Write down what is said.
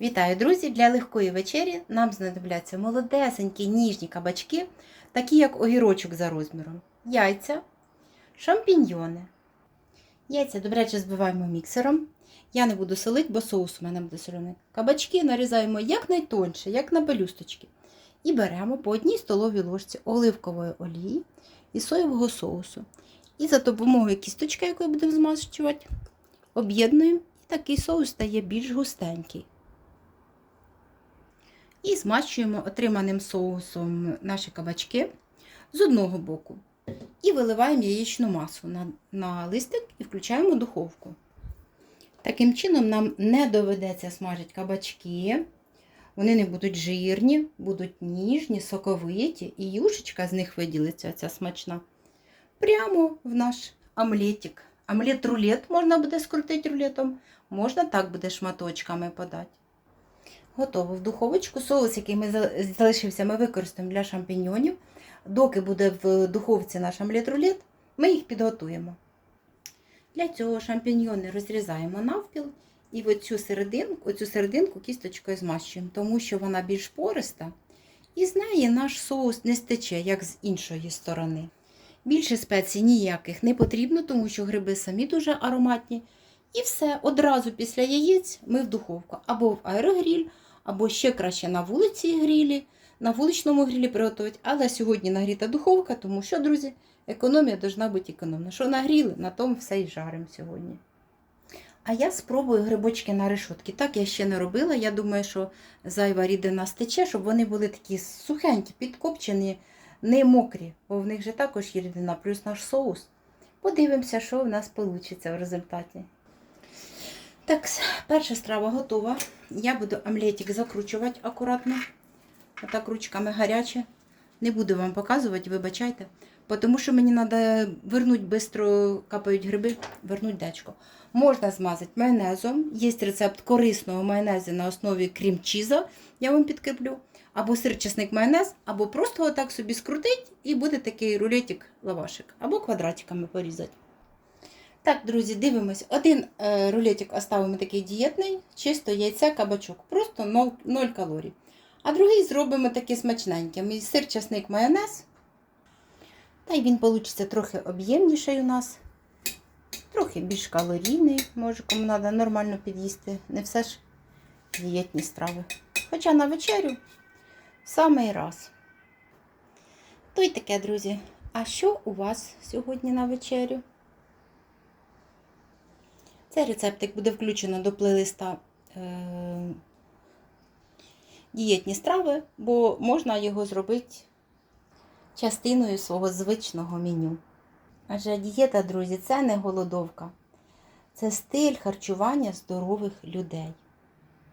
Вітаю, друзі! Для легкої вечері нам знадобляться молодесенькі ніжні кабачки, такі як огірочок за розміром, яйця, шампіньйони. Яйця добряче збиваємо міксером. Я не буду солити, бо соус у мене буде соляний. Кабачки нарізаємо якнайтонше, як на пелюсточки. І беремо по одній столовій ложці оливкової олії і соєвого соусу. І за допомогою кісточки, якою будемо змащувати, об'єднуємо, і такий соус стає більш густенький. І змащуємо отриманим соусом наші кабачки з одного боку. І виливаємо яєчну масу на, на листик і включаємо духовку. Таким чином, нам не доведеться смажити кабачки. Вони не будуть жирні, будуть ніжні, соковиті, і юшечка з них виділиться, ця смачна. Прямо в наш омлетик. Омлет-рулет можна буде скрутити рулетом, можна так буде шматочками подати. Готово в духовочку. Соус, який ми залишився, ми використаємо для шампіньйонів. Доки буде в духовці наш омлет-рулет, ми їх підготуємо. Для цього шампіньйони розрізаємо навпіл і оцю серединку, оцю серединку кісточкою змащуємо, тому що вона більш пориста, і з неї наш соус не стече, як з іншої сторони. Більше спецій ніяких не потрібно, тому що гриби самі дуже ароматні. І все, одразу після яєць ми в духовку або в аерогріль, або ще краще на вулиці грілі, на вуличному грілі приготувати. Але сьогодні нагріта духовка, тому що, друзі, економія повинна бути економна. Що нагріли, на тому все і жаримо сьогодні. А я спробую грибочки на решотки. Так я ще не робила. Я думаю, що зайва рідина стече, щоб вони були такі сухенькі, підкопчені, не мокрі, бо в них же також є рідина, плюс наш соус. Подивимося, що в нас вийде в результаті. Так, перша страва готова. Я буду омлетик закручувати акуратно. Отак ручками гаряче. Не буду вам показувати, вибачайте. Тому що мені треба вернути швидко капають гриби, вернуть дечко. Можна змазати майонезом. Є рецепт корисного майонезу на основі крім-чіза, я вам підкріплю. Або сир майонез, або просто отак собі скрутить і буде такий рулетик лавашик, або квадратиками порізати. Так, друзі, дивимось. Один е, рулетик оставимо такий дієтний, чисто яйця, кабачок. Просто 0, 0 калорій. А другий зробимо такий смачненький. Сир, часник, майонез. Та й він вийде трохи об'ємніший у нас. Трохи більш калорійний, може, кому треба нормально під'їсти. Не все ж дієтні страви. Хоча на вечерю в самий раз. То й таке, друзі. А що у вас сьогодні на вечерю? Цей рецептик буде включено до плейлиста е- дієтні страви, бо можна його зробити частиною свого звичного меню. Адже дієта, друзі, це не голодовка, це стиль харчування здорових людей.